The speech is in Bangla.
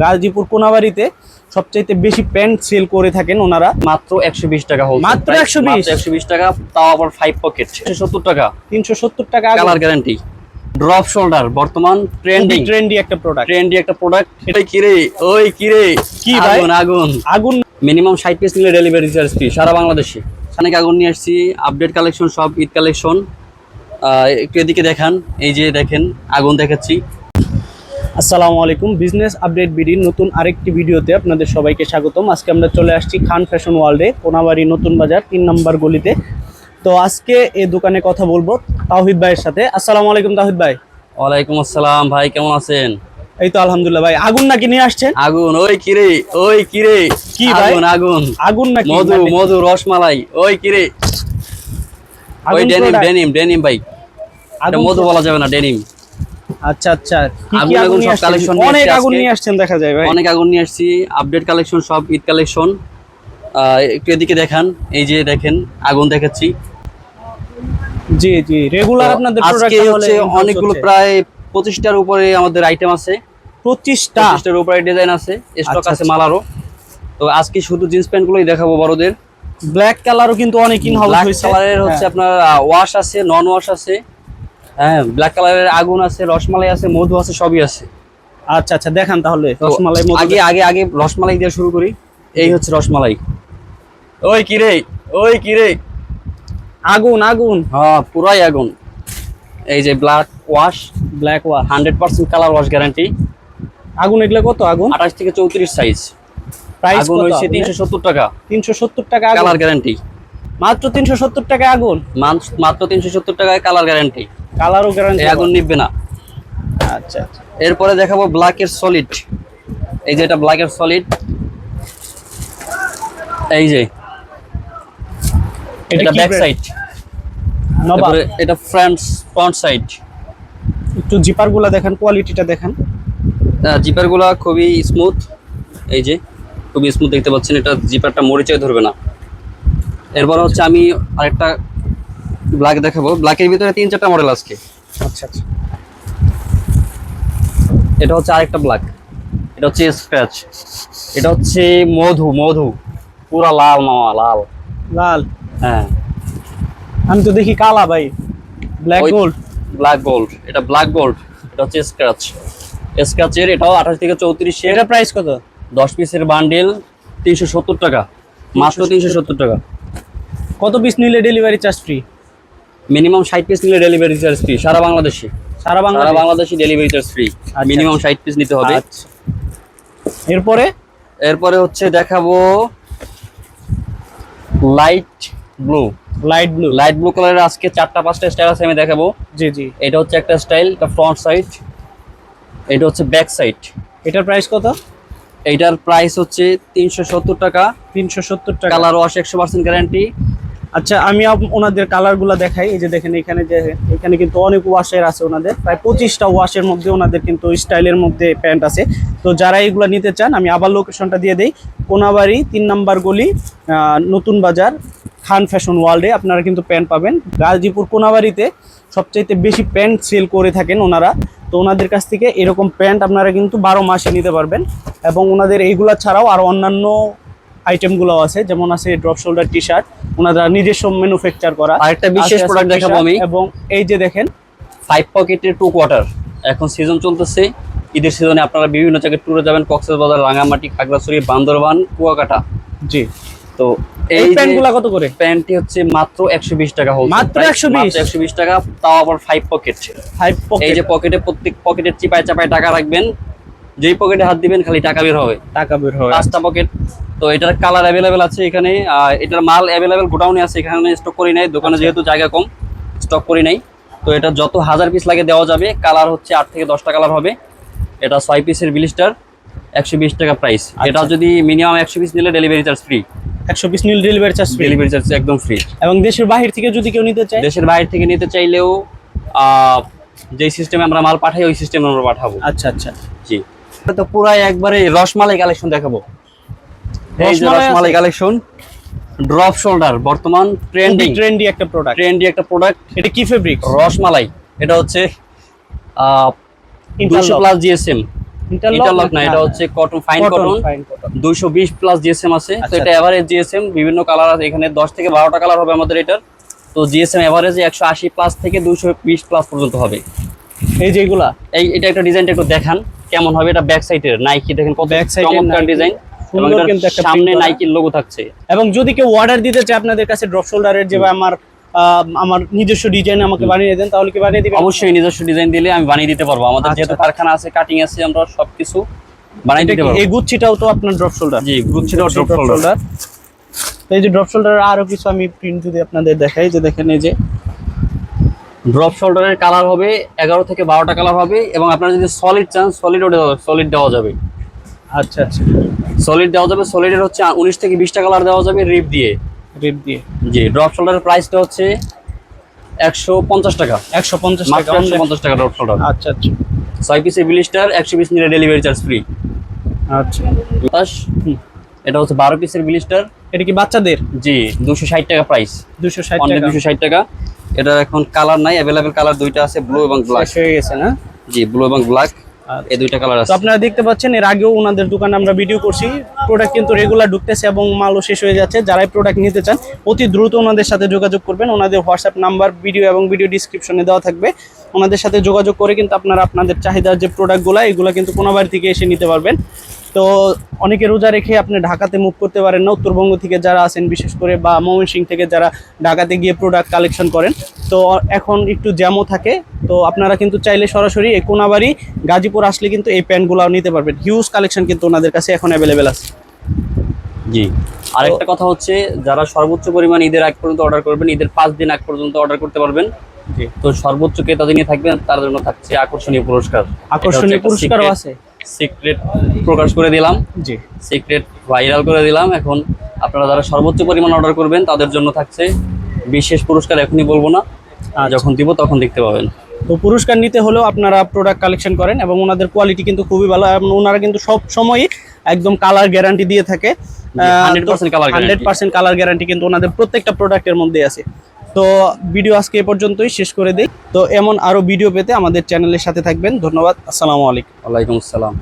গাজীপুর কোনাবাড়িতে সবচাইতে বেশি প্যান্ট সেল করে থাকেন ওনারা। মাত্র একশো বিশ টাকা হোল মাত্র 120? একশো বিশ? টাকা তাও আবার ফাইভ পকেট সত্তর টাকা। তিনশো সত্তর টাকা কালার গ্যারান্টি ড্রপ শোল্ডার বর্তমান ট্রেন্ডিং ট্রেন্ডি একটা প্রোডাক্ট ট্রেন্ডি একটা প্রোডাক্ট এটাই কিরে ওই কিরে। কি ভাই? আগুন আগুন। আগুন। মিনিমাম ষাট পিস নিলে ডেলিভারি চার্জ ফ্রি সারা বাংলাদেশে। অনেক আগুন নিয়ে আসছি? আপডেট কালেকশন সব ঈদ কালেকশন একটু এদিকে দেখান। এই যে দেখেন আগুন দেখাচ্ছি। আসসালামু আলাইকুম। বিজনেস আপডেট বিডির নতুন আরেকটি ভিডিওতে আপনাদের সবাইকে স্বাগতম। আজকে আমরা চলে আসছি খান ফ্যাশন ওয়ার্ল্ডে কোনাবাড়ি নতুন বাজার তিন নম্বর গলিতে। তো আজকে এই দোকানে কথা বলব তাহিদ ভাইয়ের সাথে। আসসালামু আলাইকুম তাহিদ ভাই। ওয়ালাইকুম আসসালাম ভাই কেমন আছেন? এই তো আলহামদুলিল্লাহ ভাই। আগুন নাকি নিয়ে আসছেন? আগুন ওই কিরে ওই কিরে কি ভাই? আগুন আগুন। আগুন নাকি? মধু মধু রসমালাই ওই কিরে ওই ডেনিম ডেনিম ডেনিম ভাই। মধু বলা যাবে না ডেনিম আচ্ছা আচ্ছা। আগুন আগুন আগুন সব আসছেন? অনেক আগুন নিয়ে আসছেন দেখা যায় ভাই। অনেক আগুন নিয়ে আসছি আপডেট কালেকশন সব ঈদ কালেকশন একটু এদিকে দেখান এই যে দেখেন আগুন দেখাচ্ছি। জি জি রেগুলার আপনাদের আজকে হচ্ছে অনেকগুলো প্রায় পঁচিশটার উপরে আমাদের আইটেম আছে। 25টা পঁচিশটার উপরে ডিজাইন আছে স্টক আচ্ছা, আছে মালারও। তো আজকে শুধু জিন্স প্যান্ট গুলোই দেখাবো বড়দের। ব্ল্যাক কালারও কিন্তু অনেক ইন ব্ল্যাক কালারের হচ্ছে হ্যাঁ। আপনার ওয়াশ আছে নন ওয়াশ আছে। হ্যাঁ ব্ল্যাক কালারের আগুন আছে রসমালাই আছে মধু আছে সবই আছে। আচ্ছা আচ্ছা দেখান তাহলে রসমালাই আগে আগে আগে রসমালাই দিয়ে শুরু করি। এই হচ্ছে রসমালাই। ওই কিরে ওই কিরে আগুন আগুন। হ্যাঁ পুরাই আগুন। এই যে ব্ল্যাক ওয়াশ ব্ল্যাক ওয়া hundred percent colour wash guarantee আগুন এগুলো কত আগুন? আঠাশ থেকে চৌত্রিশ সাইজ প্রাইস আগুন হয়েছে তিনশো সত্তর টাকা। তিনশো সত্তর টাকা কালার গ্যারান্টি মাত্র তিনশো সত্তর টাকা আগুন? মাত্র তিনশো সত্তর টাকায় কালার গ্যারান্টি কালারও গ্যারান্টি আগুন নিবে না। আচ্ছা আচ্ছা। এরপরে দেখাবো ব্ল্যাকের সলিড এই যে এটা ব্ল্যাকের সলিড এই যে। এটা ব্যাক সাইড নবাব এটা ফ্রন্ট ফ্রন্ট সাইড একটু জিপারগুলা দেখেন কোয়ালিটিটা দেখেন। জিপারগুলা খুবই স্মুথ এই যে খুবই স্মুথ দেখতে পাচ্ছেন এটা জিপারটা মরিচে ধরবে না। এরপর হচ্ছে আমি আরেকটা ব্ল্যাক দেখাবো। ব্ল্যাকের ভিতরে তিন চারটা মডেল আজকে। আচ্ছা আচ্ছা। এটা হচ্ছে আরেকটা ব্ল্যাক এটা হচ্ছে স্ক্র্যাচ এটা হচ্ছে মধু মধু। পুরা লাল মামা লাল। লাল? হ্যাঁ। আমি তো দেখি কালা ভাই। ব্ল্যাক গোল্ড ব্ল্যাক গোল্ড এটা ব্ল্যাক গোল্ড এটা হচ্ছে স্ক্র্যাচ স্ক্র্যাচের এটাও আঠাশ থেকে চৌত্রিশে এটা প্রাইস কত? দশ পিসের বান্ডেল তিনশো সত্তর টাকা। মাত্র তিনশো সত্তর টাকা। কত পিস নিলে ডেলিভারি চার্জ ফ্রি মিনিমাম ষাট পিস নিলে ডেলিভারি চার্জ ফ্রি সারা বাংলাদেশে। সারা বাংলা বাংলাদেশে ডেলিভারি চার্জ ফ্রি মিনিমাম ষাট পিস নিতে হবে। আচ্ছা। এরপরে? এরপরে হচ্ছে দেখাবো light blue light blue light blue কালারের আজকে চারটা পাঁচটা স্টাইল আছে আমি দেখাবো। জি জি। এটা হচ্ছে একটা স্টাইল এটা ফ্রন্ট সাইড এটা হচ্ছে ব্যাক সাইড এটার প্রাইস কত? এইটার প্রাইস হচ্ছে তিনশো সত্তর টাকা। তিনশো সত্তর টাকা। কালার ওয়াশ একশো পার্সেন্ট গ্যারান্টি আচ্ছা আমি ওনাদের কালারগুলো দেখাই। এই যে দেখেন, এখানে যে, এখানে কিন্তু অনেক ওয়াশের আছে ওনাদের। প্রায় পঁচিশটা ওয়াশের মধ্যে ওনাদের কিন্তু স্টাইলের মধ্যে প্যান্ট আছে। তো যারা এগুলো নিতে চান, আমি আবার লোকেশনটা দিয়ে দিই। কোনাবাড়ি, তিন নাম্বার গলি নতুন বাজার, খান ফ্যাশন ওয়ার্ল্ডে আপনারা কিন্তু প্যান্ট পাবেন। গাজীপুর কোনাবাড়িতে সবচাইতে বেশি প্যান্ট সেল করে থাকেন ওনারা। তো ওনাদের কাছ থেকে এরকম প্যান্ট আপনারা কিন্তু বারো মাসে নিতে পারবেন। এবং ওনাদের এইগুলা ছাড়াও আর অন্যান্য আইটেমগুলো আছে। যেমন আছে ড্রপ শোল্ডার টি শার্ট ওনারা নিজস্ব ম্যানুফ্যাকচার করা। আরেকটা বিশেষ আছে আছে দেখাবো আমি। এবং এই যে দেখেন ফাইভ পকেটের টু কোয়ার্টার এখন সিজন চলতেছে। ঈদের সিজনে আপনারা বিভিন্ন জায়গায় ট্যুরে যাবেন। কক্সবাজার রাঙামাটি খাগড়াছড়ি বান্দরবান কুয়াকাটা। জি। তো এই প্যান্টগুলো কত করে? প্যান্টটি হচ্ছে মাত্র একশো বিশ টাকা হোল মাত্র 120? একশো বিশ? টাকা। তাও আবার ফাইভ পকেট ছিল ফাইভ পকেট এই যে পকেটে প্রত্যেক পকেটের চিপায় চাপায় টাকা রাখবেন। যেই পকেটে হাত দিবেন খালি টাকা বের হবে। টাকা বের হবে। পাঁচটা পকেট তো এটার কালার অ্যাভেলেবেল আছে এখানে। আর এটার মাল অ্যাভেলেবেল গোডাউনে আছে এখানে স্টক করি নাই। দোকানে যেহেতু জায়গা কম স্টক করি নাই। তো এটা যত হাজার পিস লাগে দেওয়া যাবে কালার হচ্ছে আট থেকে দশটা কালার হবে। এটা ছয় পিসের বিলিস্টার একশো বিশ টাকা প্রাইস এটা আচ্ছা। যদি মিনিমাম একশো পিস নিলে ডেলিভারি চার্জ ফ্রি একশো পিস নিলে ডেলিভারি চার্জ ডেলিভারি চার্জ একদম ফ্রি এবং দেশের বাহির থেকে যদি কেউ নিতে চায়? দেশের বাইরে থেকে নিতে চাইলেও যেই সিস্টেমে আমরা মাল পাঠাই ওই সিস্টেমে আমরা পাঠাবো। আচ্ছা আচ্ছা। জি। তো পুরাই একবারে রসমালাই কালেকশন দেখাবো। এই যে রসমালাই কালেকশন ড্রপ শোল্ডার বর্তমান ট্রেন্ডিং ট্রেন্ডি একটা প্রোডাক্ট ট্রেন্ডি একটা প্রোডাক্ট এটা কি ফেব্রিক রসমালাই। এটা হচ্ছে দুশো প্লাস জিএসএম ইন্টারলক না এটা হচ্ছে কটন ফাইন কটন দুইশো বিশ প্লাস জিএসএম আছে। তো আচ্ছা, এটা এভারেজ জিএসএম বিভিন্ন কালার আছে। এখানে দশ থেকে বারোটা কালার হবে আমাদের এটার। তো জিএসএম এভারেজ একশো আশি প্লাস থেকে দুইশো বিশ প্লাস পর্যন্ত হবে। এই যেগুলা এই এটা একটা ডিজাইনটা একটু দেখান। কেমন হবে এটা ব্যাক সাইডের নাইকি দেখেন কত চমৎকার ডিজাইন সামনে নাইকির লোগো থাকছে। এবং যদি কেউ অর্ডার দিতে চায় আপনাদের কাছে ড্রপ শোল্ডারের যে আমার আমার নিজস্ব ডিজাইন আমাকে বানিয়ে দেন তাহলে কি বানিয়ে দিবেন? অবশ্যই নিজস্ব ডিজাইন দিলে আমি বানিয়ে দিতে পারব। আমাদের আচ্ছা, যেহেতু। কারখানা আছে কাটিং আছে আমরা সবকিছু বানিয়ে দিতে পারব। এই গুচ্ছিটাও তো আপনার ড্রপ শোল্ডার জি ড্রপ ড্রপ শোল্ডার এই যে ড্রপ শোল্ডার আরও কিছু আমি প্রিন্ট যদি আপনাদের দেখাই যে দেখেন এই যে ড্রপ শোল্ডারের কালার হবে এগারো থেকে বারোটা কালার হবে এবং আপনারা যদি সলিড চান সলিড ওটা সলিড দেওয়া যাবে। আচ্ছা আচ্ছা। সলিড দেওয়া যাবে সলিডের হচ্ছে উনিশ থেকে বিশটা কালার দেওয়া যাবে রিপ দিয়ে। রেপ দিয়ে। জি ড্রপ শোল্ডারের প্রাইসটা হচ্ছে একশো পঞ্চাশ টাকা। একশো পঞ্চাশ মাত্র টাকা। একশো পঞ্চাশ টাকা ড্রপ শোল্ডার আচ্ছা আচ্ছা। ছয় একশো পিস নিলে ডেলিভারি চার্জ ফ্রি আচ্ছা। প্লাস এটা হচ্ছে বারো পিসের বিলিস্টার এটা কি বাচ্চাদের? জি দুশো ষাট টাকা প্রাইস দুশো ষাট টাকা। দুশো ষাট টাকা। এটা এখন কালার নাই অ্যাভেলেবেল কালার দুইটা আছে ব্লু এবং ব্ল্যাক হয়ে গেছে না? জি ব্লু এবং ব্ল্যাক। এই দুইটা কালার আছে। আপনারা দেখতে পাচ্ছেন এর আগেও ওনাদের দোকানে আমরা ভিডিও করছি প্রোডাক্ট কিন্তু রেগুলার ঢুকতেছে এবং মালও শেষ হয়ে যাচ্ছে। যারাই প্রোডাক্ট নিতে চান অতি দ্রুত ওনাদের সাথে যোগাযোগ করবেন। ওনাদের হোয়াটসঅ্যাপ নাম্বার ভিডিও এবং ভিডিও ডিসক্রিপশনে দেওয়া থাকবে। ওনাদের সাথে যোগাযোগ করে কিন্তু আপনারা আপনাদের চাহিদার যে প্রোডাক্টগুলো এগুলো কিন্তু কোনো বাড়ি থেকে এসে নিতে পারবেন। তো অনেকে রোজা রেখে আপনি ঢাকাতে মুভ করতে পারেন না উত্তরবঙ্গ থেকে যারা আছেন বিশেষ করে বা ময়মনসিং থেকে যারা ঢাকাতে গিয়ে প্রোডাক্ট কালেকশন করেন তো এখন একটু জ্যামও থাকে তো আপনারা কিন্তু চাইলে সরাসরি এই কোনাবাড়ি গাজীপুর আসলে কিন্তু এই প্যান্টগুলো নিতে পারবেন। হিউজ কালেকশন কিন্তু ওনাদের কাছে এখন অ্যাভেলেবেল আছে। জি। আরেকটা কথা হচ্ছে যারা সর্বোচ্চ পরিমাণ ঈদের আগ পর্যন্ত অর্ডার করবেন ঈদের পাঁচ দিন আগ পর্যন্ত অর্ডার করতে পারবেন। জি। তো সর্বোচ্চ ক্রেতা যিনি থাকবেন তার জন্য থাকছে আকর্ষণীয় পুরস্কার। আকর্ষণীয় পুরস্কারও আছে। সিক্রেট প্রকাশ করে দিলাম। জি। সিক্রেট ভাইরাল করে দিলাম। এখন আপনারা যারা সর্বোচ্চ পরিমাণ অর্ডার করবেন তাদের জন্য থাকছে বিশেষ পুরস্কার এখনই বলব না। আচ্ছা। যখন দিব তখন দেখতে পাবেন। তো পুরস্কার নিতে হলেও আপনারা প্রোডাক্ট কালেকশন করেন এবং ওনাদের কোয়ালিটি কিন্তু খুবই ভালো। এবং ওনারা কিন্তু সব সময়ই একদম কালার গ্যারান্টি দিয়ে থাকে। 100% হান্ড্রেড পার্সেন্ট কালার গ্যারান্টি কিন্তু ওনাদের প্রত্যেকটা প্রোডাক্টের মধ্যে আছে। তো ভিডিও আজকে এ পর্যন্তই, শেষ করে দিই। তো এমন আরও ভিডিও পেতে আমাদের চ্যানেলের সাথে থাকবেন। ধন্যবাদ। আসসালামু আলাইকুম। ওয়ালাইকুম আসসালাম।